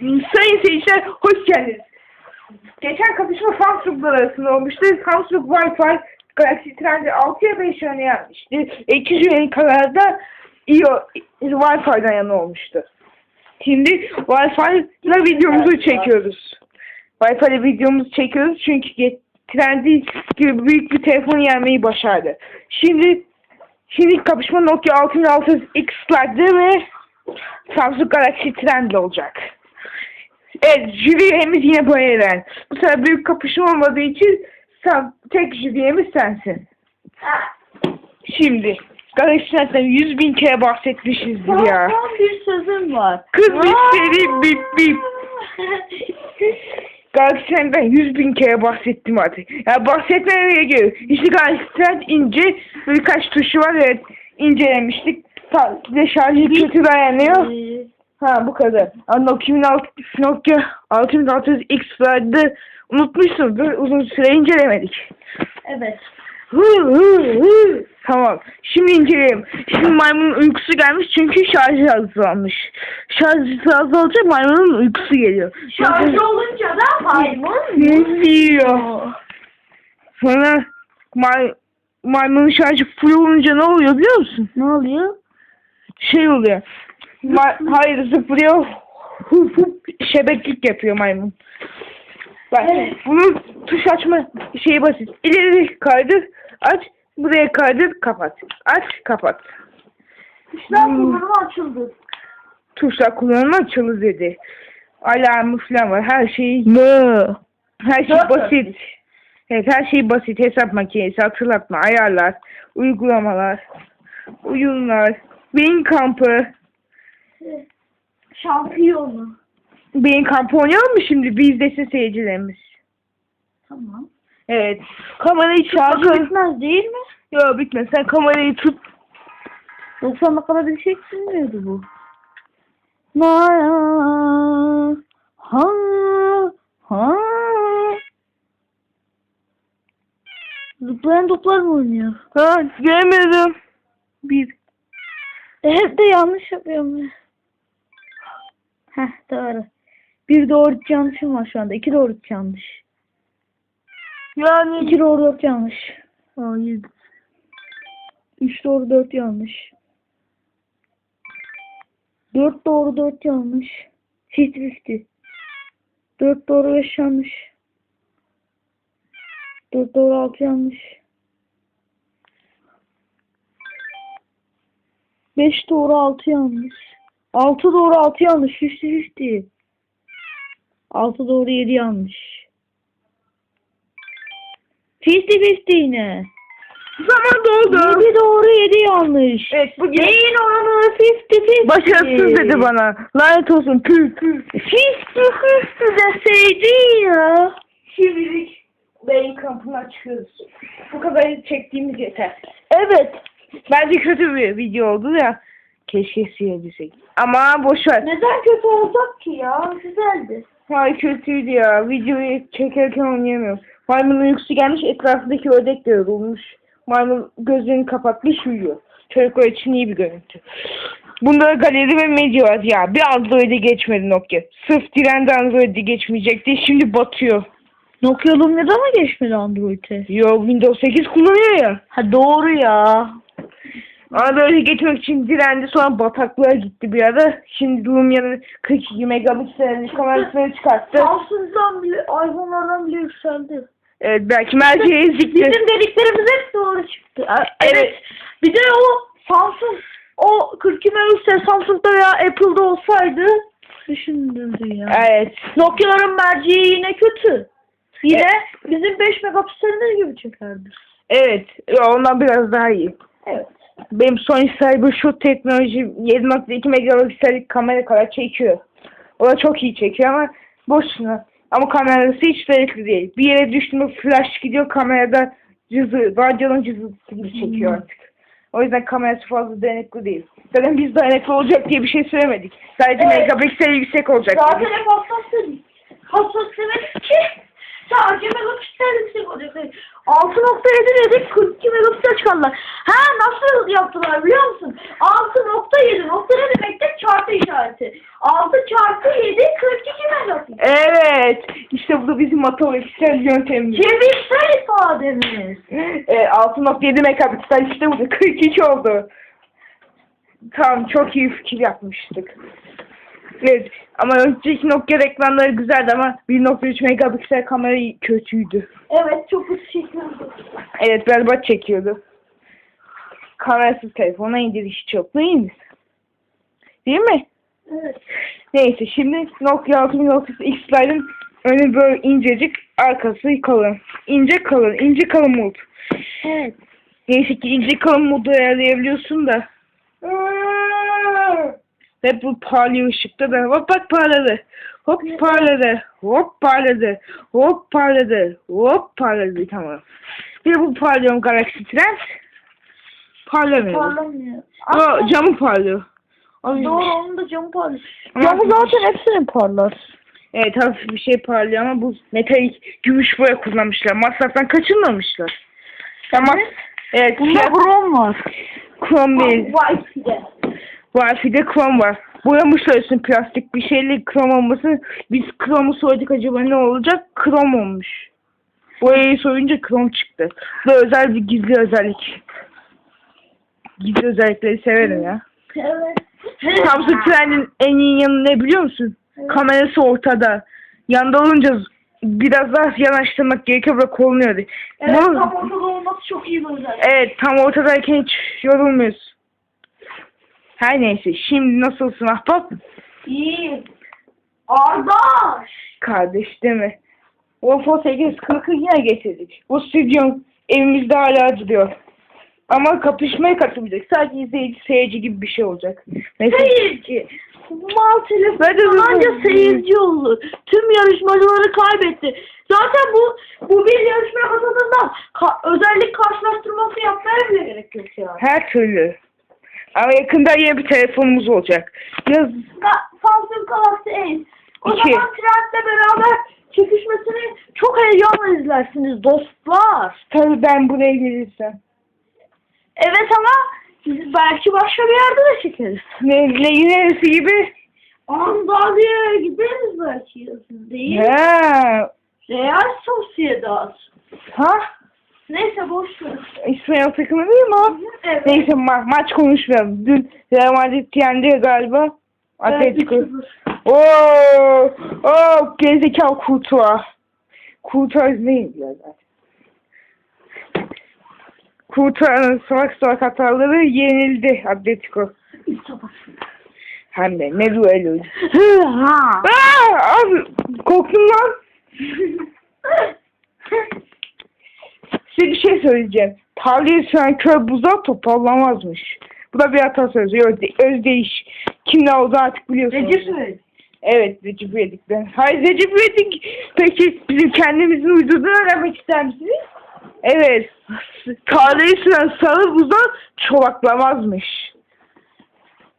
Sayın seyirciler hoş geldiniz. Geçen kapışma Samsung'lar arasında olmuştu. Samsung Wi-Fi Galaxy Trend'i 6'ya 5 yöne yapmıştı. İkinci yöne kadar da IO Wi-Fi'den yana olmuştu. Şimdi Wi-Fi ile videomuzu çekiyoruz. Wi-Fi ile videomuzu çekiyoruz çünkü Trendi gibi büyük bir telefon yenmeyi başardı. Şimdi şimdi kapışma Nokia 6600 X'lerde ve Samsung Galaxy Trend'le olacak. Evet, jüri üyemiz yine bu Eren. Bu sefer büyük kapışma olmadığı için sen, tek jüri üyemiz sensin. Şimdi, Trend'den 100 bin kere bahsetmişizdir ya. Son bir sözüm var. Kız müşteri bip bip. Trend'den 100 bin kere bahsettim artık. Ya bahsetmeye gerek yok. İşte Trend ince, birkaç tuşu var evet incelemiştik. Sadece şarjı kötü dayanıyor. Ha bu kadar. Ama Nokia 6600 Nokia 6600 X vardı. Unutmuşsunuzdur. Uzun süre incelemedik. evet. Hı hı hı. Tamam. Şimdi inceleyelim. Şimdi maymunun uykusu gelmiş çünkü şarjı azalmış. Şarjı azalınca maymunun uykusu geliyor. Şarj olunca da maymun Ne diyor? Sonra may, maymunun şarjı full olunca ne oluyor biliyor musun? Ne oluyor? Şey oluyor. Ma- hayır zıplıyor. Hup hup şebeklik yapıyor maymun. Bak Evet. bunun tuş açma şeyi basit. İleri kaydır, aç, buraya kaydır, kapat. Aç, kapat. Tuşlar Hmm. kullanımı açıldı. Tuşlar kullanımı açılı dedi. Alarmı falan var. Her şey mı? Her şey Dört basit. Evet her şey basit. Hesap makinesi, hatırlatma, ayarlar, uygulamalar, oyunlar, beyin kampı. Şampiyonu. Beyin kampı oynayalım mı şimdi? Bir izlesin seyircilerimiz. Tamam. Evet. Kamerayı şarkı... bitmez değil mi? Yok bitmez. Sen kamerayı tut. 90 dakikada bir şey bilmiyordu bu. Na ha ha Zıplayan toplar mı oynuyor? Ha göremedim. Bir. E, hep de yanlış yapıyorum. Heh doğru. Bir doğru yanlışım var şu anda. İki doğru yanlış. Yani İki doğru dört yanlış. Hayır. Üç doğru dört yanlış. Dört doğru dört yanlış. Fifty fifty. Dört doğru beş yanlış. Dört doğru altı yanlış. Beş doğru altı yanlış. Altı doğru altı yanlış. Fifty fifty. Altı doğru yedi yanlış. Fifty fifty yine. zaman doldu. Yedi doğru yedi yanlış. Evet bugün Neyin oranı fifty fifty? başarısız dedi bana. Lanet olsun. Püh püh. Fifty fifty deseydin ya. Şimdilik beyin kampına çıkıyoruz. Bu kadar çektiğimiz yeter. Evet. Bence kötü bir video oldu ya. Keşke silebilsek. Ama boş ver. Neden kötü olacak ki ya? Güzeldi. Hayır kötüydü ya. Videoyu çekerken oynayamıyorum. Maymunun uykusu gelmiş etrafındaki ördek de yorulmuş. Maymun gözlerini kapatmış uyuyor. Çocuklar için iyi bir görüntü. Bunda galeri ve medya var. Ya bir Android'e geçmedi Nokia. Sırf direndi Android'e geçmeyecekti. Şimdi batıyor. Nokia Lumia'da mı geçmedi Android'e? Yo Windows 8 kullanıyor ya. Ha doğru ya. Android'e geçmek için direndi sonra bataklığa gitti bir ara. Şimdi Lumia'nın 42 megapiksellik kamerasını çıkarttı. Samsung'dan bile, iPhone'lardan bile yükseldi. Evet belki merceğe ezikti. Bizim dediklerimiz hep doğru çıktı. Evet. Evet. Bir de o Samsung o 42 megapiksel Samsung'da veya Apple'da olsaydı düşündürdü ya. Evet. Nokia'ların merceği yine kötü. Yine Evet. bizim 5 megapikselimiz gibi çekerdi. Evet. Ondan biraz daha iyi. Evet. Benim Sony Cybershoot teknoloji 7.2 megapiksellik kamera kadar çekiyor. O da çok iyi çekiyor ama boşuna. Ama kamerası hiç dayanıklı değil. Bir yere düştü mü flash gidiyor kamerada cızı, radyonun cızıltısı gibi çekiyor Hmm. artık. O yüzden kamerası fazla dayanıklı değil. Zaten biz dayanıklı olacak diye bir şey söylemedik. Sadece Evet. megapiksel yüksek olacak Zaten hep hassas dedik. Hassas demedik ki sadece megapiksel yüksek olacak dedik. 6.7 dedik 42 megapiksel çıkardılar. Ha nasıl yaptılar biliyor musun? 6.7 nokta ne demekti? Çarpı işareti. 6 çarpı 7 42 Evet. İşte bu da bizim matematiksel yöntemimiz. Çevirsel ifademiz. e, 6.7 megapiksel işte bu da 42 oldu. Tamam çok iyi fikir yapmıştık. Evet ama önceki Nokia reklamları güzeldi ama 1.3 megapiksel kamera kötüydü. Evet çok kötü çekiyordu. Evet berbat çekiyordu. Kamerasız telefona indiriş çok neyiniz? Değil mi? Evet. Neyse şimdi Nokia 6000 X'lerin önü böyle incecik arkası kalın. İnce kalın, ince kalın mod. Evet. Neyse ki ince kalın modu ayarlayabiliyorsun da. Ve bu parlıyor ışıkta da hop bak parladı. Hop parladı. Hop parladı. Hop parladı. Hop parladı tamam. Bir de bu parlıyor Galaxy Trend? Parlamıyor. Parlamıyor. O camı parlıyor. Ay. Doğru onun da camı parlıyor. Ama- Camı zaten hepsinin parlar. Evet hafif bir şey parlıyor ama bu metalik gümüş boya kullanmışlar. Masraftan kaçınmamışlar. Tamam. Evet. Bunda krom var. Krom değil. Vay de. Var bir de krom var. Boyamışlar üstüne plastik bir şeyle krom olması. Biz kromu soyduk acaba ne olacak? Krom olmuş. Boyayı soyunca krom çıktı. Bu özel bir gizli özellik. Gizli özellikleri severim ya. Evet. Samsung Trend'in en iyi yanı ne biliyor musun? Kamerası ortada. Yanda olunca biraz daha yanaştırmak gerekiyor böyle korunuyor. Evet Bu- tam ortada olması çok iyi bir özellik. Evet tam ortadayken hiç yorulmuyoruz. Her neyse şimdi nasılsın ahbap? İyi. Kardeş değil mi? Wolfo 840'ı yine getirdik. Bu stüdyon evimizde hala duruyor. Ama kapışmaya katılacak. Sadece izleyici, seyirci gibi bir şey olacak. Mesela Seyirci. Mal telefon Ben de anca bunu- seyirci olur. Tüm yarışmacıları kaybetti. Zaten bu bu bir yarışmaya katıldığında ka- özellik karşılaştırması yapmaya bile gerek yok yani. her türlü. Ama yakında yeni bir telefonumuz olacak. Yaz Samsung Galaxy S. O İki. zaman Trend'le beraber çekişmesini çok heyecanla izlersiniz dostlar. tabii ben buraya gelirsem. Evet ama biz belki başka bir yerde de çekeriz. Ne, ne neresi gibi? Antalya'ya gideriz belki yazın değil. Ha. Real Sociedad. Ha? Neyse boş ver. İspanyol takımı değil mi o? Evet. Neyse ma maç konuşmayalım. Dün Real Madrid yendi galiba. Atletico. Evet, 2-0. Oo, oo, gerizekalı Kurtuğa. Kurtuğa ya zaten? Kurtuğa'nın salak salak hataları yenildi Atletico. Hem de ne. Aa, abi korktum lan. Size bir şey söyleyeceğim. Tavliye süren kör buzağı toparlamazmış. Bu da bir atasözü. Özde, özdeyiş. Kim ne oldu artık biliyorsunuz. Recep mi? Evet Recep İvedik'ten. Hayır Recep İvedik. Peki bizim kendimizin uydurduğunu öğrenmek ister misiniz? Evet. Tarlayı süren sarı buzağı çolaklamazmış.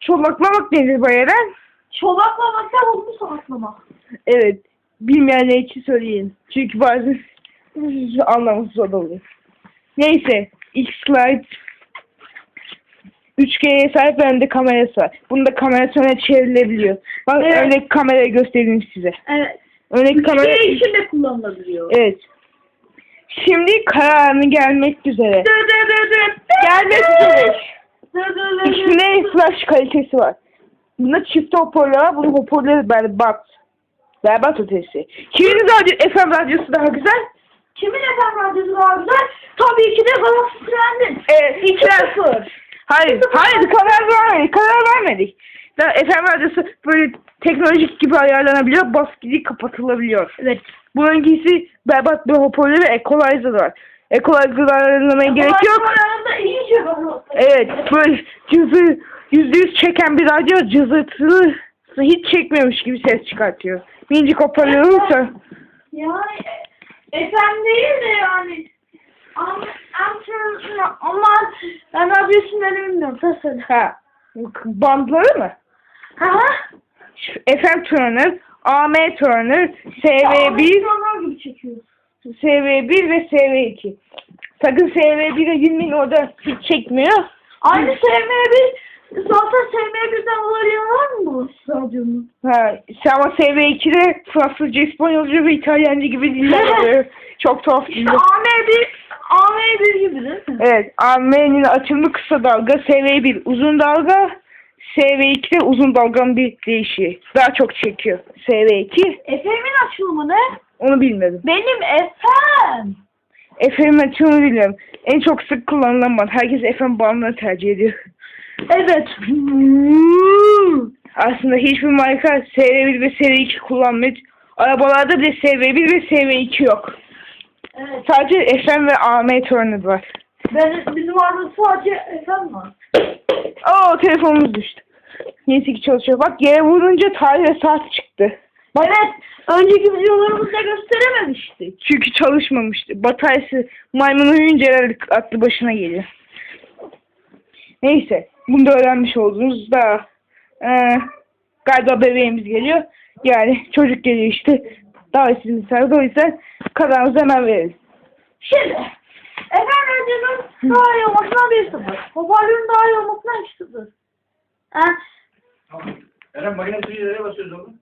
Çolaklamak nedir Bayaren? Çolaklamak da bunu salaklamak. Evet. Bilmeyenler için söyleyeyim. Çünkü bazen anlamsız oluyor. Neyse. ilk slide 3G'ye sahip hem de kamerası var. Bunu da kamera sonra çevrilebiliyor. Bak Evet. örnek kamerayı göstereyim size. Evet. Örnek kamera... Şey için de kullanılabiliyor. Evet. Şimdi kararını gelmek üzere. Gelmek üzere. İçinde flash kalitesi var. Bunda çift hoparlör var. Bunun hoparlörü berbat. Berbat ötesi. Kimin radyo, FM radyosu daha güzel? Kimin efendim radyosu daha güzel? Tabii ki de Galaxy Trend'in. Evet. 2-0. Hayır, hayır karar vermedik, karar vermedik. Da FM radyosu böyle teknolojik gibi ayarlanabiliyor, bas gidi kapatılabiliyor. Evet. Bununkisi berbat bir hoparlör ve equalizer var. Equalizer'ı ayarlamaya gerek yok. Arasında iyice var. Evet, böyle cızı, yüzde yüz çeken bir radyo cızırtılı hiç çekmiyormuş gibi ses çıkartıyor. Minicik hoparlör olursa Yani Efendim değil de yani. Ama aman ben abi isimleri bilmiyorum. Tasarım. Ha. Bandları mı? Ha ha. Efendim Turner, AM Turner, SV1. SV1 ve SV2. Sakın SV1'e girmeyin orada hiç çekmiyor. Aynı SV1 Salsa sevmeye güzel olabilen var mı bu radyonun? Ha, sen ama SV2'de Fransızca, İspanyolca ve İtalyanca gibi diller var. Çok tuhaf diller. AM1, AM1 gibi değil mi? Evet, AM'nin açılımı kısa dalga, SV1 uzun dalga, SV2'de uzun dalganın bir değişiği. Daha çok çekiyor. SV2. FM'in açılımı ne? Onu bilmedim. Benim FM. FM açılımı bilmiyorum. En çok sık kullanılan band. Herkes FM bandını tercih ediyor. Evet. Aslında hiçbir marka SV1 ve SV2 kullanmıyor. Arabalarda bile SV1 ve SV2 yok. evet. Sadece FM ve AM Turner var. Ben, bizim arada sadece Efem var. Oo telefonumuz düştü. Neyse ki çalışıyor. Bak yere vurunca tarih ve saat çıktı. Evet. Önceki videolarımızda gösterememiştik. Çünkü çalışmamıştı. Bataryası maymun uyuyunca herhalde aklı başına geliyor. Neyse. Bunu da öğrenmiş oldunuz da eee, galiba bebeğimiz geliyor. Yani çocuk geliyor işte. Davetsiz misafir. O yüzden kararımızı hemen verelim. Şimdi. Efem Radyo'nun daha iyi olmasına 1-0. Hoparlörün daha iyi olmasına 2-0. Ha? Tamam. Eren makine suyu nereye basıyoruz oğlum?